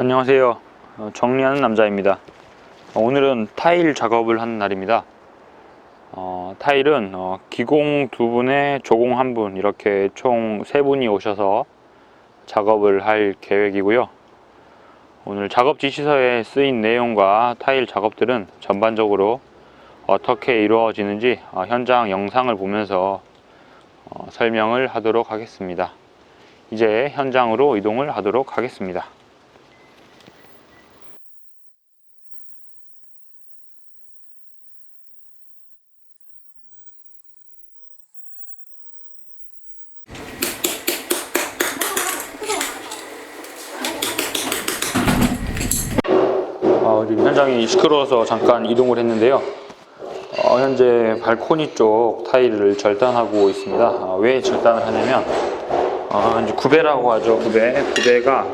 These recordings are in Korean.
안녕하세요. 어, 정리하는 남자입니다. 어, 오늘은 타일 작업을 하는 날입니다. 어, 타일은 어, 기공 두 분에 조공 한 분, 이렇게 총 세 분이 오셔서 작업을 할 계획이고요. 오늘 작업 지시서에 쓰인 내용과 타일 작업들은 전반적으로 어떻게 이루어지는지 어, 현장 영상을 보면서 어, 설명을 하도록 하겠습니다. 이제 현장으로 이동을 하도록 하겠습니다. 어, 지금 현장이 시끄러워서 잠깐 이동을 했는데요. 어, 현재 발코니 쪽 타일을 절단하고 있습니다. 어, 왜 절단을 하냐면 어, 이제 구배라고 하죠. 구배. 구배가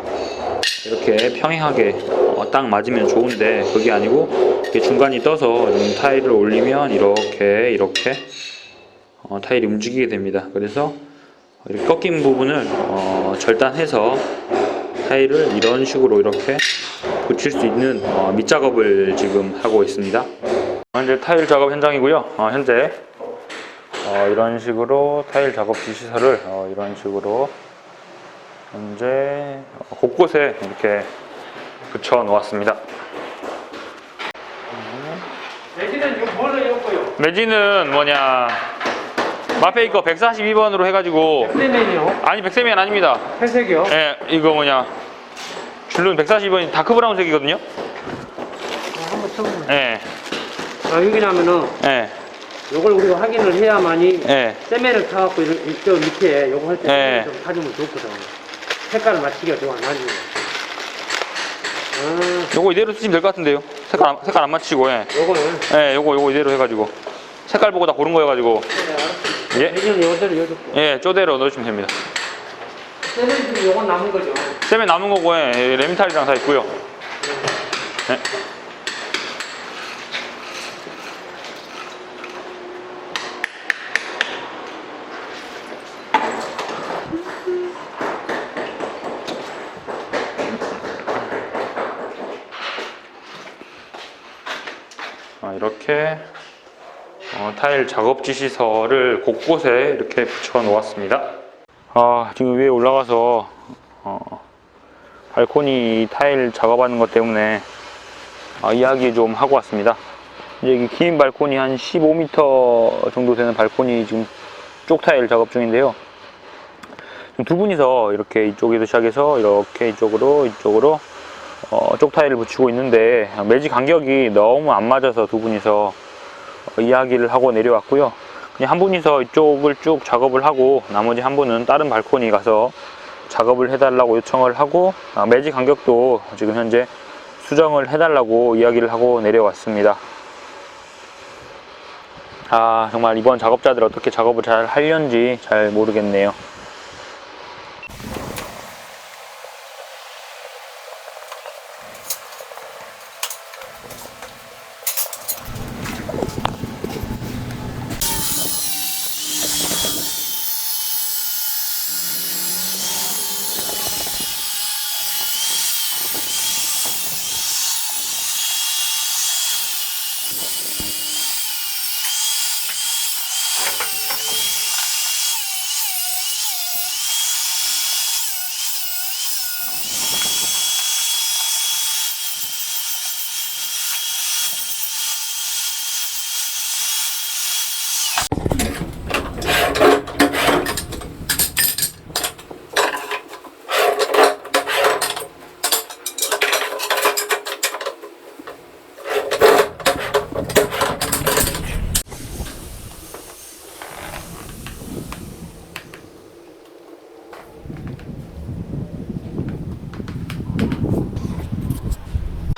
이렇게 평행하게 어, 딱 맞으면 좋은데 그게 아니고 이렇게 중간이 떠서 좀 타일을 올리면 이렇게 이렇게 어, 타일이 움직이게 됩니다. 그래서 이렇게 꺾인 부분을 어, 절단해서 타일을 이런 식으로 이렇게 붙일 수 있는 어, 밑작업을 지금 하고 있습니다. 현재 타일 작업 현장이고요. 어, 현재 어, 이런 식으로 타일 작업 지시서를 어, 이런 식으로 현재 어, 곳곳에 이렇게 붙여 놓았습니다. 이거 뭘로 엮고요? 매지는 뭐냐 마페이커 142번으로 해가지고 세면이요? 아니 백세면 아닙니다. 회색이요? 예, 이거 뭐냐 줄눈 142번이 다크 브라운색이거든요. 어, 한번 쳐보면. 예, 아, 여기냐면은 예, 요걸 우리가 확인을 해야만이 예. 세면을 타갖고 이- 이쪽 밑에 요거 할때 네. 좀 찾으면 좋거든. 색깔을 맞추기가 좋아, 나중에. 아, 요거 이대로 쓰시면 될 것 같은데요. 색깔 안, 색깔 안 맞추고 예. 요거는. 예, 요거 요거 이대로 해가지고 색깔 보고 다 고른 거여가지고 예, 내지는 요대로 요대로. 예, 쪼대로 넣으시면 됩니다. 세면은 요건 남은 거죠. 쌤에 남은 거고 예, 레미탈이랑 다 있고요. 예. 아, 이렇게 어, 타일 작업 지시서를 곳곳에 이렇게 붙여 놓았습니다. 아, 지금 위에 올라가서 어, 발코니 타일 작업하는 것 때문에 아, 이야기 좀 하고 왔습니다. 이제 이긴 발코니 한 15m 정도 되는 발코니 지금 쪽 타일 작업 중인데요. 두 분이서 이렇게 이쪽에서 시작해서 이렇게 이쪽으로 이쪽으로 어, 쪽 타일을 붙이고 있는데 매지 간격이 너무 안 맞아서 두 분이서 어, 이야기를 하고 내려왔고요. 한 분이서 이쪽을 쭉 작업을 하고 나머지 한 분은 다른 발코니 가서 작업을 해달라고 요청을 하고 아, 매지 간격도 지금 현재 수정을 해달라고 이야기를 하고 내려왔습니다. 아 정말 이번 작업자들 어떻게 작업을 잘 하려는지 잘 모르겠네요.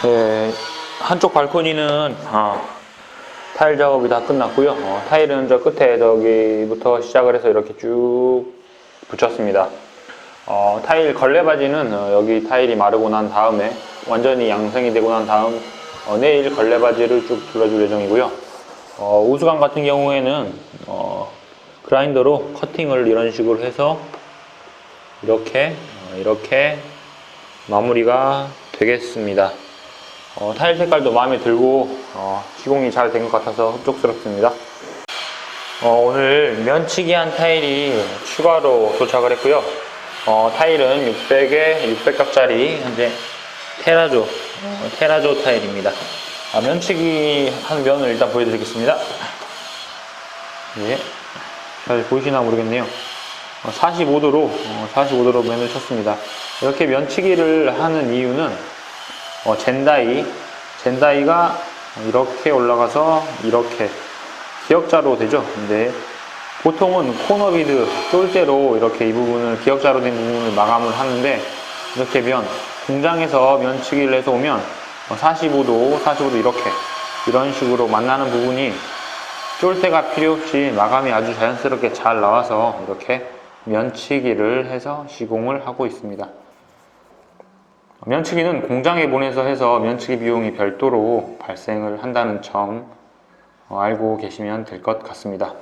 네, 한쪽 발코니는 어, 타일 작업이 다 끝났고요. 어, 타일은 저 끝에 저기부터 시작을 해서 이렇게 쭉 붙였습니다. 어, 타일 걸레바지는 어, 여기 타일이 마르고 난 다음에 완전히 양생이 되고 난 다음 어, 내일 걸레바지를 쭉 둘러줄 예정이고요. 어, 우수강 같은 경우에는 어, 그라인더로 커팅을 이런 식으로 해서 이렇게 어, 이렇게 마무리가 되겠습니다. 어, 타일 색깔도 마음에 들고 어, 시공이 잘 된 것 같아서 흡족스럽습니다. 어, 오늘 면치기 한 타일이 추가로 도착을 했고요. 어, 타일은 600에 600각짜리 현재 테라조 어, 테라조 타일입니다. 아, 면치기 한 면을 일단 보여드리겠습니다. 예, 잘 보이시나 모르겠네요. 45도로 45도로 면을 쳤습니다. 이렇게 면치기를 하는 이유는 어, 젠다이 젠다이가 이렇게 올라가서 이렇게 기역자로 되죠. 근데 보통은 코너비드 쫄대로 이렇게 이 부분을 기역자로 된 부분을 마감을 하는데 이렇게 면 공장에서 면치기를 해서 오면 45도 45도 이렇게 이런 식으로 만나는 부분이 쫄대가 필요 없이 마감이 아주 자연스럽게 잘 나와서 이렇게 면치기를 해서 시공을 하고 있습니다. 면치기는 공장에 보내서 해서 면치기 비용이 별도로 발생을 한다는 점 어, 알고 계시면 될 것 같습니다.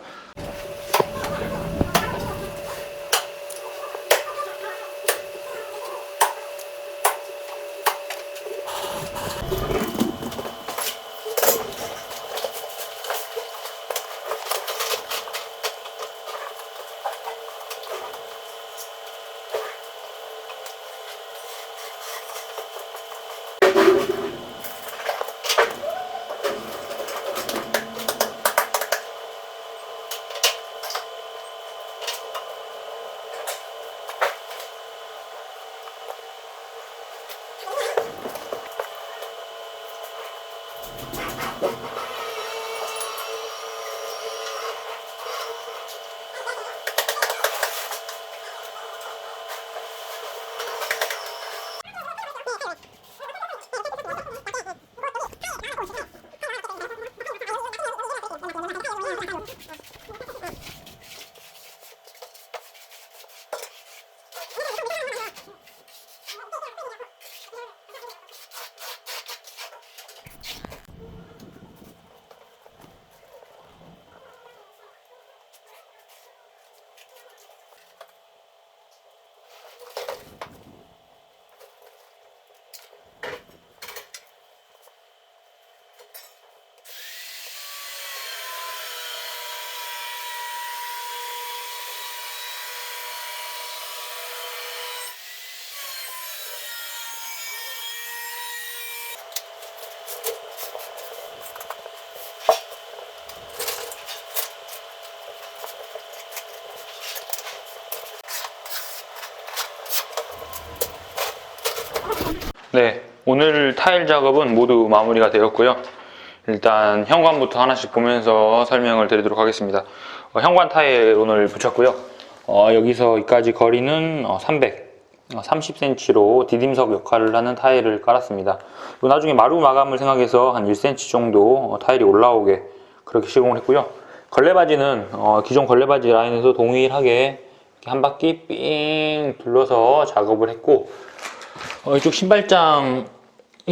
네, 오늘 타일 작업은 모두 마무리가 되었고요. 일단 현관부터 하나씩 보면서 설명을 드리도록 하겠습니다. 어, 현관 타일 오늘 붙였고요. 어, 여기서 여기까지 거리는 어, 300, 30cm로 디딤석 역할을 하는 타일을 깔았습니다. 나중에 마루 마감을 생각해서 한 1cm 정도 어, 타일이 올라오게 그렇게 시공을 했고요. 걸레바지는 어, 기존 걸레바지 라인에서 동일하게 한 바퀴 삥 둘러서 작업을 했고 어, 이쪽 신발장이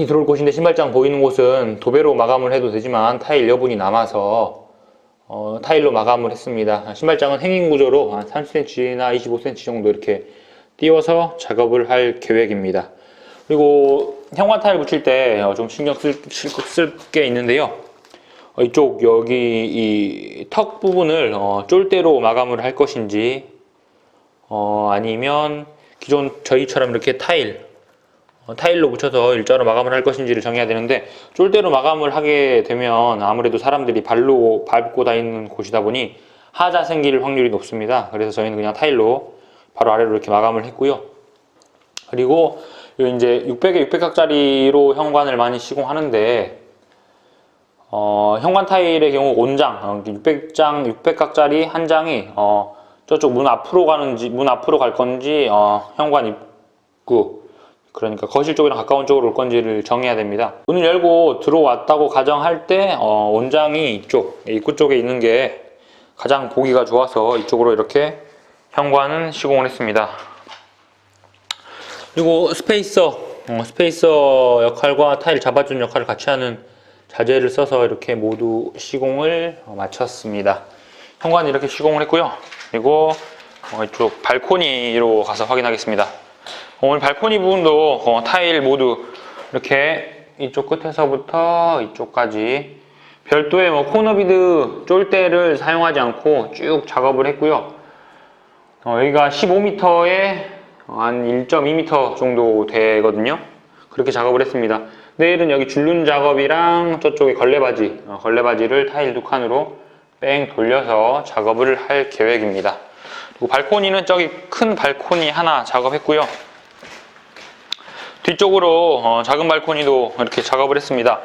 들어올 곳인데 신발장 보이는 곳은 도배로 마감을 해도 되지만 타일 여분이 남아서 어, 타일로 마감을 했습니다. 신발장은 행인 구조로 한 30cm나 25cm 정도 이렇게 띄워서 작업을 할 계획입니다. 그리고 현관 타일 붙일 때 좀 신경 쓸, 쓸게 있는데요. 어, 이쪽 여기 이 턱 부분을 어, 쫄대로 마감을 할 것인지 어, 아니면 기존 저희처럼 이렇게 타일 어, 타일로 붙여서 일자로 마감을 할 것인지를 정해야 되는데 쫄대로 마감을 하게 되면 아무래도 사람들이 발로 밟고 다니는 곳이다 보니 하자 생길 확률이 높습니다. 그래서 저희는 그냥 타일로 바로 아래로 이렇게 마감을 했고요. 그리고 요 이제 600에 600각짜리로 현관을 많이 시공하는데 어, 현관 타일의 경우 온장 600장 600각짜리 한 장이 어, 저쪽 문 앞으로 가는지 문 앞으로 갈 건지 어, 현관 입구 그러니까 거실 쪽이랑 가까운 쪽으로 올 건지를 정해야 됩니다. 문을 열고 들어왔다고 가정할 때 어, 원장이 이쪽 입구 쪽에 있는 게 가장 보기가 좋아서 이쪽으로 이렇게 현관은 시공을 했습니다. 그리고 스페이서 어, 스페이서 역할과 타일 잡아주는 역할을 같이 하는 자재를 써서 이렇게 모두 시공을 어, 마쳤습니다. 현관 이렇게 시공을 했고요. 그리고 어, 이쪽 발코니로 가서 확인하겠습니다. 오늘 발코니 부분도 어, 타일 모두 이렇게 이쪽 끝에서부터 이쪽까지 별도의 뭐 코너비드 쫄대를 사용하지 않고 쭉 작업을 했고요. 어, 여기가 15m에 한 1.2m 정도 되거든요. 그렇게 작업을 했습니다. 내일은 여기 줄눈 작업이랑 저쪽에 걸레바지, 어, 걸레바지를 타일 두 칸으로 뺑 돌려서 작업을 할 계획입니다. 발코니는 저기 큰 발코니 하나 작업했고요. 뒤쪽으로 어, 작은 발코니도 이렇게 작업을 했습니다.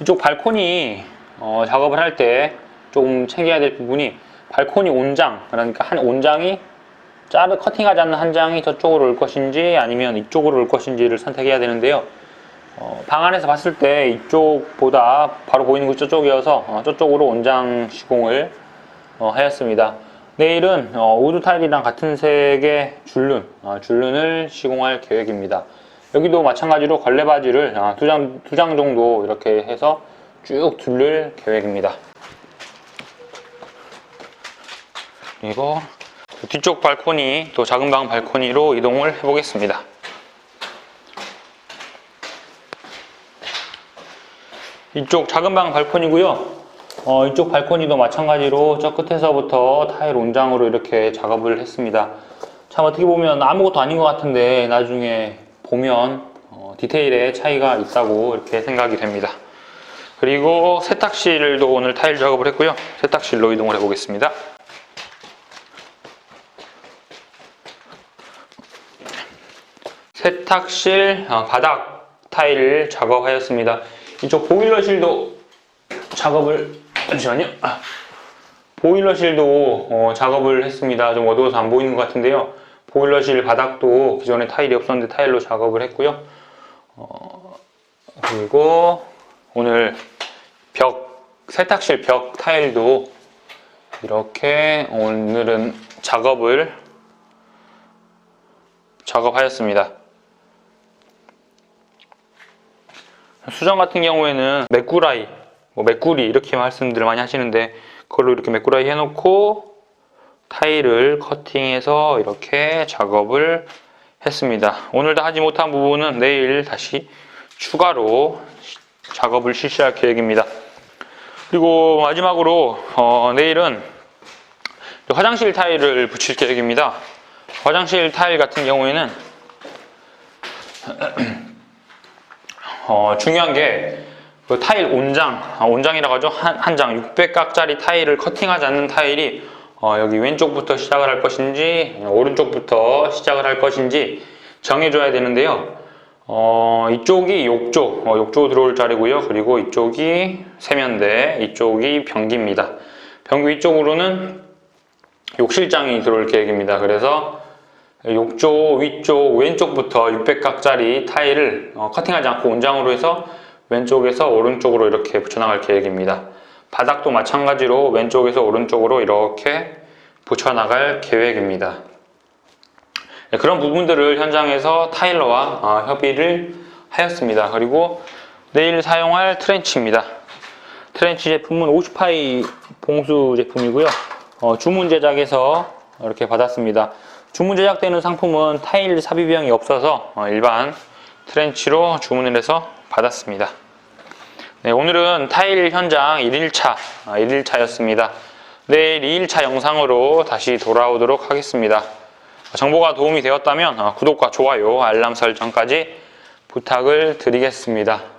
이쪽 발코니 어, 작업을 할 때 조금 챙겨야 될 부분이 발코니 온장 그러니까 한 온장이 자르 커팅하지 않는 한 장이 저쪽으로 올 것인지 아니면 이쪽으로 올 것인지를 선택해야 되는데요. 어, 방 안에서 봤을 때 이쪽보다 바로 보이는 곳 저쪽이어서 어, 저쪽으로 온장 시공을 어, 하였습니다. 내일은 어, 우드 타일이랑 같은 색의 줄눈, 어, 줄눈을 시공할 계획입니다. 여기도 마찬가지로 걸레바지를 아, 두 장, 두 장 정도 이렇게 해서 쭉 둘릴 계획입니다. 그리고 뒤쪽 발코니, 또 작은 방 발코니로 이동을 해보겠습니다. 이쪽 작은 방 발코니고요. 어, 이쪽 발코니도 마찬가지로 저 끝에서부터 타일 온장으로 이렇게 작업을 했습니다. 참 어떻게 보면 아무것도 아닌 것 같은데 나중에 보면 어, 디테일에 차이가 있다고 이렇게 생각이 됩니다. 그리고 세탁실도 오늘 타일 작업을 했고요. 세탁실로 이동을 해보겠습니다. 세탁실 어, 바닥 타일 작업하였습니다. 이쪽 보일러실도 작업을 잠시만요. 아, 보일러실도 어, 작업을 했습니다. 좀 어두워서 안 보이는 것 같은데요. 보일러실 바닥도 기존에 타일이 없었는데 타일로 작업을 했고요. 어, 그리고 오늘 벽 세탁실 벽 타일도 이렇게 오늘은 작업을 작업하였습니다. 수정 같은 경우에는 메꾸라이, 뭐 메꾸리 이렇게 말씀들을 많이 하시는데 그걸로 이렇게 메꾸라이 해놓고 타일을 커팅해서 이렇게 작업을 했습니다. 오늘 다 하지 못한 부분은 내일 다시 추가로 작업을 실시할 계획입니다. 그리고 마지막으로 어, 내일은 화장실 타일을 붙일 계획입니다. 화장실 타일 같은 경우에는 어, 중요한 게 그 타일 온장, 아, 온장이라고 하죠. 한, 한 장 600각짜리 타일을 커팅하지 않는 타일이 어, 여기 왼쪽부터 시작을 할 것인지 오른쪽부터 시작을 할 것인지 정해줘야 되는데요. 어, 이쪽이 욕조, 어, 욕조 들어올 자리고요. 그리고 이쪽이 세면대, 이쪽이 변기입니다. 변기 위쪽으로는 욕실장이 들어올 계획입니다. 그래서 욕조 위쪽 왼쪽부터 600각짜리 타일을 어, 커팅하지 않고 온장으로 해서 왼쪽에서 오른쪽으로 이렇게 붙여나갈 계획입니다. 바닥도 마찬가지로 왼쪽에서 오른쪽으로 이렇게 붙여나갈 계획입니다. 네, 그런 부분들을 현장에서 타일러와 어, 협의를 하였습니다. 그리고 내일 사용할 트렌치입니다. 트렌치 제품은 50파이 봉수 제품이고요. 어, 주문 제작에서 이렇게 받았습니다. 주문 제작되는 상품은 타일 삽입비용이 없어서 어, 일반 트렌치로 주문을 해서 받았습니다. 네, 오늘은 타일 현장 1일차, 1일차였습니다. 내일 2일차 영상으로 다시 돌아오도록 하겠습니다. 정보가 도움이 되었다면 어, 구독과 좋아요, 알람 설정까지 부탁을 드리겠습니다.